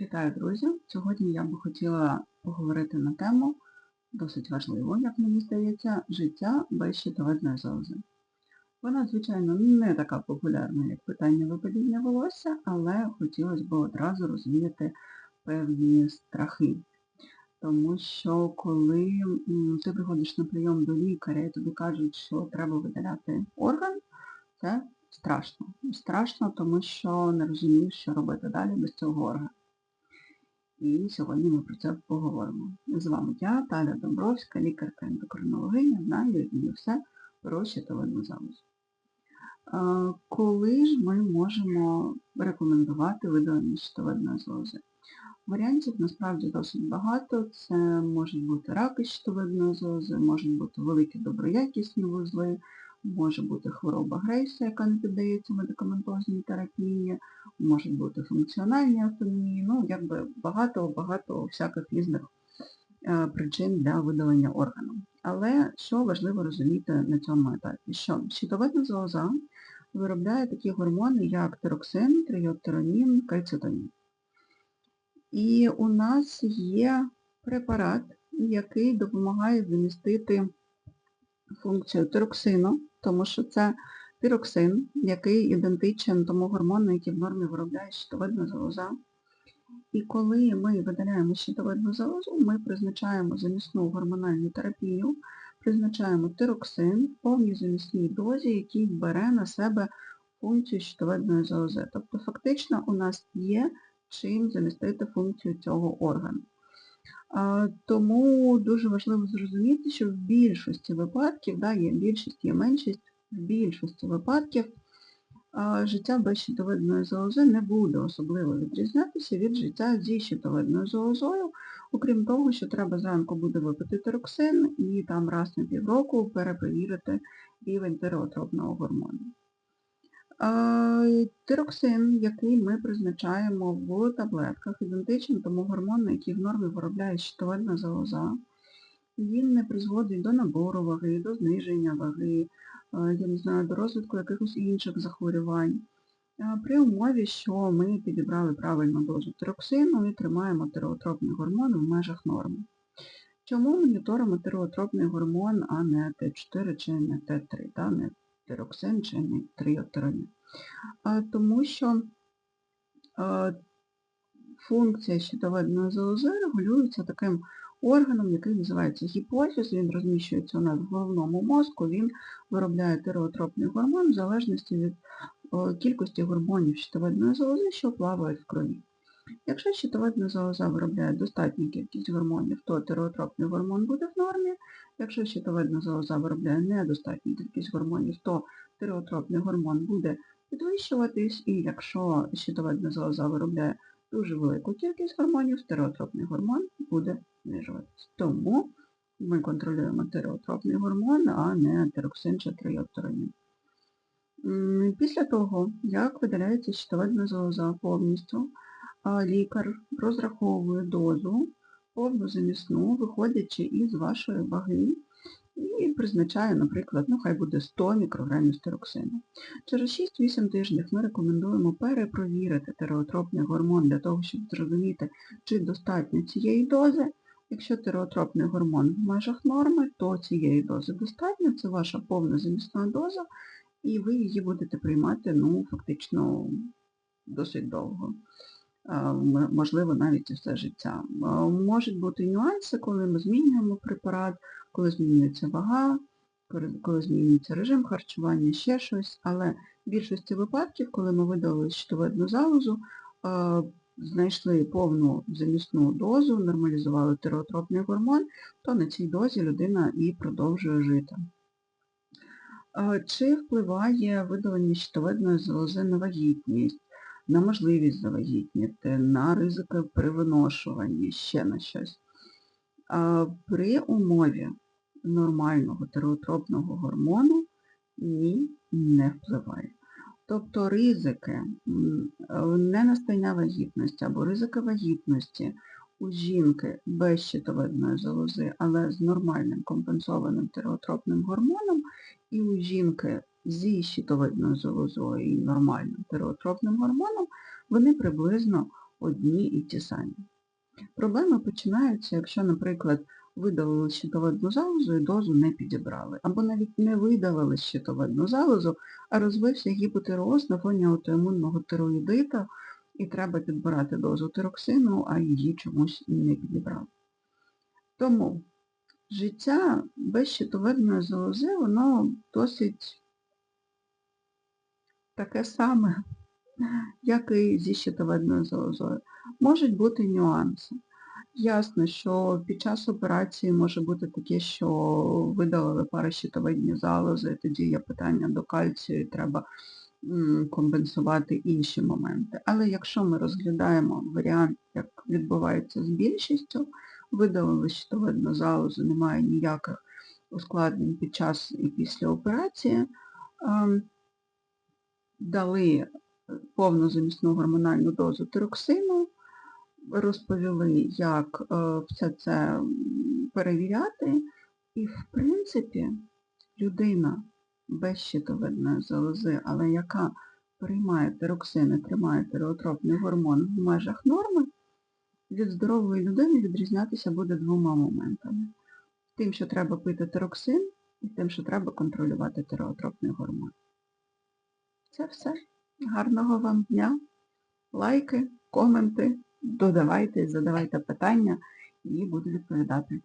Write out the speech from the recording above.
Вітаю, друзі! Сьогодні я би хотіла поговорити на тему, досить важливу, як мені здається, життя без щитовидної залози. Вона, звичайно, не така популярна, як питання випадіння волосся, але хотілося б одразу розвіяти певні страхи. Тому що коли ти приходиш на прийом до лікаря і тобі кажуть, що треба видаляти орган, це страшно. Страшно, тому що не розумієш, що робити далі без цього органу. І сьогодні ми про це поговоримо. З вами я, Таля Домбровська, лікарка-ендокринологиня, знаю і все про щитовидну залозу. Коли ж ми можемо рекомендувати видалення щитовидної залози? Варіантів насправді досить багато. Це можуть бути раки щитовидної залози, можуть бути великі доброякісні вузли, може бути хвороба Грейса, яка не піддається медикаментозній терапії, можуть бути функціональні автономії, ну, якби багато-багато всяких різних е, причин для видалення органу. Але що важливо розуміти на цьому етапі? Що щитовидна залоза виробляє такі гормони, як тироксин, тріотеронін, кальцитонін. І у нас є препарат, який допомагає замістити функцію тироксину, тому що це тироксин, який ідентичен тому гормону, який в нормі виробляє щитовидна залоза. І коли ми видаляємо щитовидну залозу, ми призначаємо замісну гормональну терапію, призначаємо тироксин в повній замісній дозі, який бере на себе функцію щитовидної залози. Тобто фактично у нас є чим замістити функцію цього органу. Тому дуже важливо зрозуміти, що в більшості випадків, да, є більшість, є меншість, в більшості випадків життя без щитовидної залози не буде особливо відрізнятися від життя зі щитовидною залозою, окрім того, що треба зранку буде випити тироксин і там раз на півроку перепровірити рівень тиреотропного гормону. Тироксин, який ми призначаємо в таблетках, ідентичний тому гормону, який в нормі виробляє щитовидна залоза, він не призводить до набору ваги, до зниження ваги, я не знаю, до розвитку якихось інших захворювань. При умові, що ми підібрали правильну дозу тироксину і тримаємо тиреотропний гормон в межах норми. Чому моніторимо тиреотропний гормон, а не Т4 чи не Т3, та, не тироксин чи не тріотеронін? Тому що функція щитовидної залози регулюється таким органом, який називається гіпофіз, він розміщується у нас в головному мозку, він виробляє тиреотропний гормон в залежності від кількості гормонів щитовидної залози, що плавають в крові. Якщо щитовидна залоза виробляє достатню кількість гормонів, то тиреотропний гормон буде в нормі. Якщо щитовидна залоза виробляє недостатню кількість гормонів, то тиреотропний гормон буде підвищуватись, і якщо щитовидна залоза виробляє дуже велику кількість гормонів, стереотропний гормон буде знижуватися. Тому ми контролюємо тиреотропний гормон, а не тироксин чи триоптеронін. Після того, як видаляється щитовидна залоза повністю, лікар розраховує дозу, повну замісну, виходячи із вашої ваги, і призначає, наприклад, ну хай буде 100 мікрограмів стироксину. Через 6-8 тижнів ми рекомендуємо перепровірити тиреотропний гормон для того, щоб зрозуміти, чи достатньо цієї дози. Якщо тиреотропний гормон в межах норми, то цієї дози достатньо, це ваша повна замісна доза, і ви її будете приймати ну, фактично досить довго. Можливо, навіть все життя. Можуть бути нюанси, коли ми змінюємо препарат, коли змінюється вага, коли змінюється режим харчування, ще щось, але в більшості випадків, коли ми видали щитовидну залозу, знайшли повну замісну дозу, нормалізували тиреотропний гормон, то на цій дозі людина і продовжує жити. Чи впливає видалення щитовидної залози на вагітність, на можливість завагітніти, на ризики при виношуванні, ще на щось? При умові нормального тиреотропного гормону ні, не впливає. Тобто ризики ненастання вагітності або ризики вагітності у жінки без щитовидної залози, але з нормальним компенсованим тиреотропним гормоном, і у жінки зі щитовидною залозою і нормальним тиреотропним гормоном, вони приблизно одні і ті самі. Проблеми починаються, якщо, наприклад, видалили щитовидну залозу і дозу не підібрали. Або навіть не видалили щитовидну залозу, а розвився гіпотиреоз на фоні аутоімунного тироїдита, і треба підбирати дозу тироксину, а її чомусь не підібрали. Тому життя без щитовидної залози, воно досить таке саме, як і зі щитовидною залозою. Можуть бути нюанси. Ясно, що під час операції може бути таке, що видалили паращитовидні залози, тоді є питання до кальцію, і треба компенсувати інші моменти. Але якщо ми розглядаємо варіант, як відбувається з більшістю, видалили щитовидну залозу, немає ніяких ускладнень під час і після операції, ем, дали повну замісну гормональну дозу тироксину, розповіли, як е, все це перевіряти. І, в принципі, людина без щитовидної залози, але яка приймає тироксин і тримає тиреотропний гормон в межах норми, від здорової людини відрізнятися буде двома моментами. Тим, що треба пити тироксин, і тим, що треба контролювати тиреотропний гормон. Це все. Гарного вам дня. Лайки, коменти, додавайте, задавайте питання і буду відповідати.